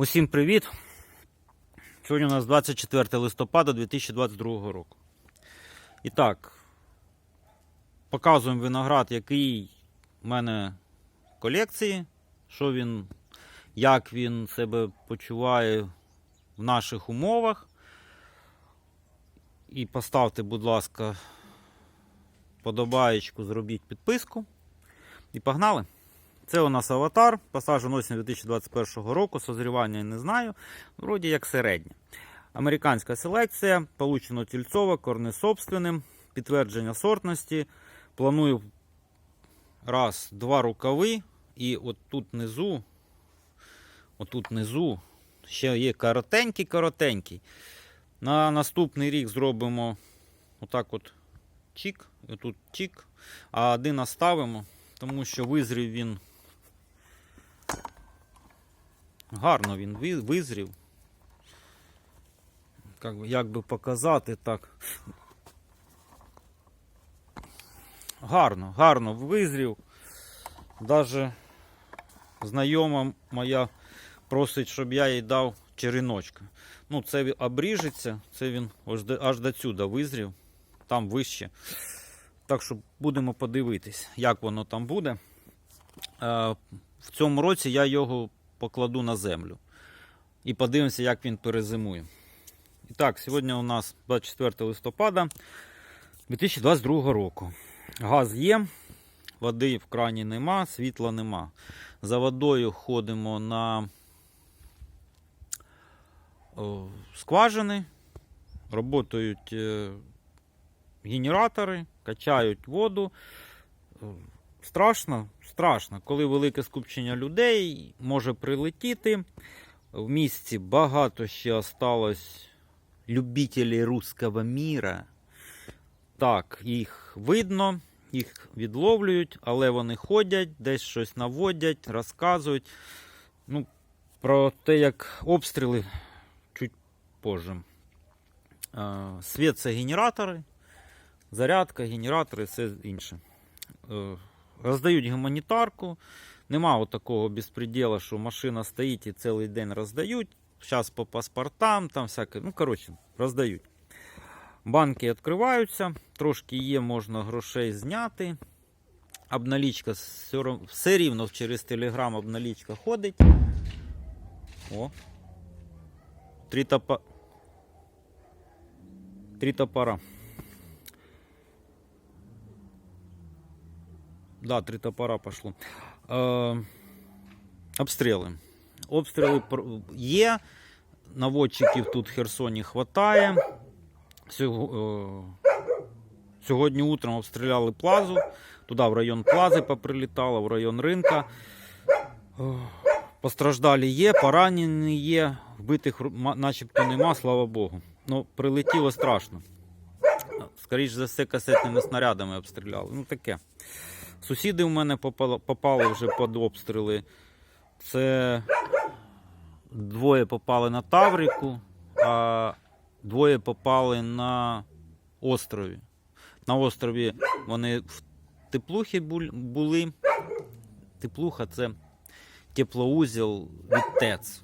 Усім привіт! Сьогодні у нас 24 листопада 2022 року. І так, показуємо виноград, який в мене в колекції, що він, як він себе почуває в наших умовах. І поставте, будь ласка, подобаєчку, зробіть підписку. І погнали! Це у нас аватар, посаджен осінь 2021 року, созрівання не знаю, вроді як середнє. Американська селекція, получено тільцово, корни собственним, підтвердження сортності. Планую раз, два рукави, і от тут внизу, отут внизу ще є коротенький-коротенький. На наступний рік зробимо отак от чік, і тут чік, а один оставимо, тому що визрів він Гарно він визрів. Як би, показати так. Гарно, гарно визрів. Даже знайома моя просить, щоб я їй дав череночка. Ну, це обріжеться, це він аж до, аж до сюди визрів, там вище. Так що будемо подивитись, як воно там буде. Е, в цьому році я його покладу на землю. І подивимося, як він перезимує. І так, сьогодні у нас 24 листопада 2022 року. Газ є, води в крані нема, світла нема. За водою ходимо на скважини, працюють е, генератори, качають воду. Е, Страшно, страшно, коли велике скупчення людей може прилетіти. В місті багато ще осталось любителів руського міра. Так, їх видно, їх відловлюють, але вони ходять, десь щось наводять, розказують. Ну, про те, як обстріли чуть позже. Е, Світ це генератори, зарядка, генератори, все інше. Роздають гуманітарку. Нема от такого безпреділа, що машина стоїть і цілий день роздають. Зараз по паспортам, там всяке. Ну, коротше, роздають. Банки відкриваються, трошки є, можна грошей зняти. Обналічка все, рівно через телеграм обналічка ходить. О. Три топа. Три топора. Да, три топора пошло. Е, обстріли. Обстріли є. Наводчиків тут в Херсоні хватає. Е, Сьогодні утром обстріляли плазу. Туди в район плази поприлітало, в район ринка. Е, Постраждалі є, поранені є, вбитих начебто нема, слава Богу. Ну, прилетіло страшно. Скоріше за все, касетними снарядами обстріляли. Ну таке. Сусіди у мене попали, попали вже під обстріли. Це двоє попали на Таврику, а двоє попали на острові. На острові вони в теплухі були. Теплуха це теплоузіл від ТЕЦ.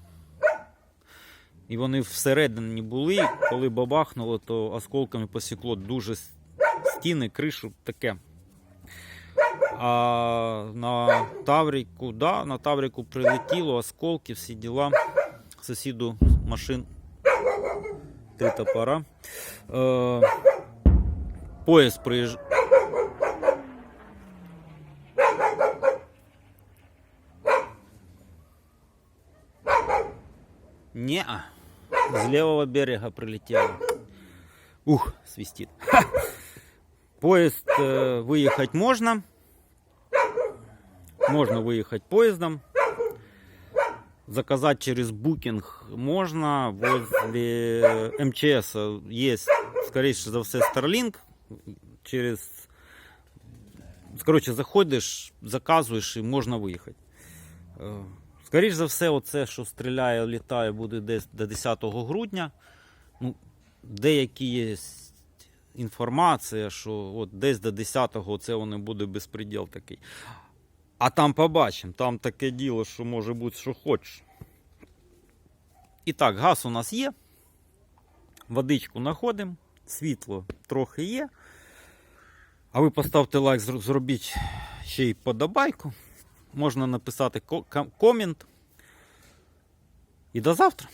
І вони всередині були, коли бабахнуло, то осколками посікло дуже стіни, кришу, таке. А на Тавріку, да, на Тавріку прилетіло, осколки, всі діла. Сусіду машин. Три топора. Е, поїзд приїжджав. Не, с левого берега прилетело. Ух, свистит. Ха! Поезд э, выехать можно. Можно выехать поездом. Заказать через букинг можно. Возле МЧС есть, скорее за все, Starlink. Через... Короче, заходиш, заказуєш і можна виїхати. Е, Скоріше за все, оце, що стріляє, літає, буде десь до 10 грудня. Ну, деякі є інформація, що от десь до 10-го це вони буде безпреділ такий. А там побачимо, там таке діло, що може бути, що хочеш. І так, газ у нас є. Водичку знаходимо, світло трохи є. А ви поставте лайк, зробіть ще й подобайку. Можна написати комент. І до завтра.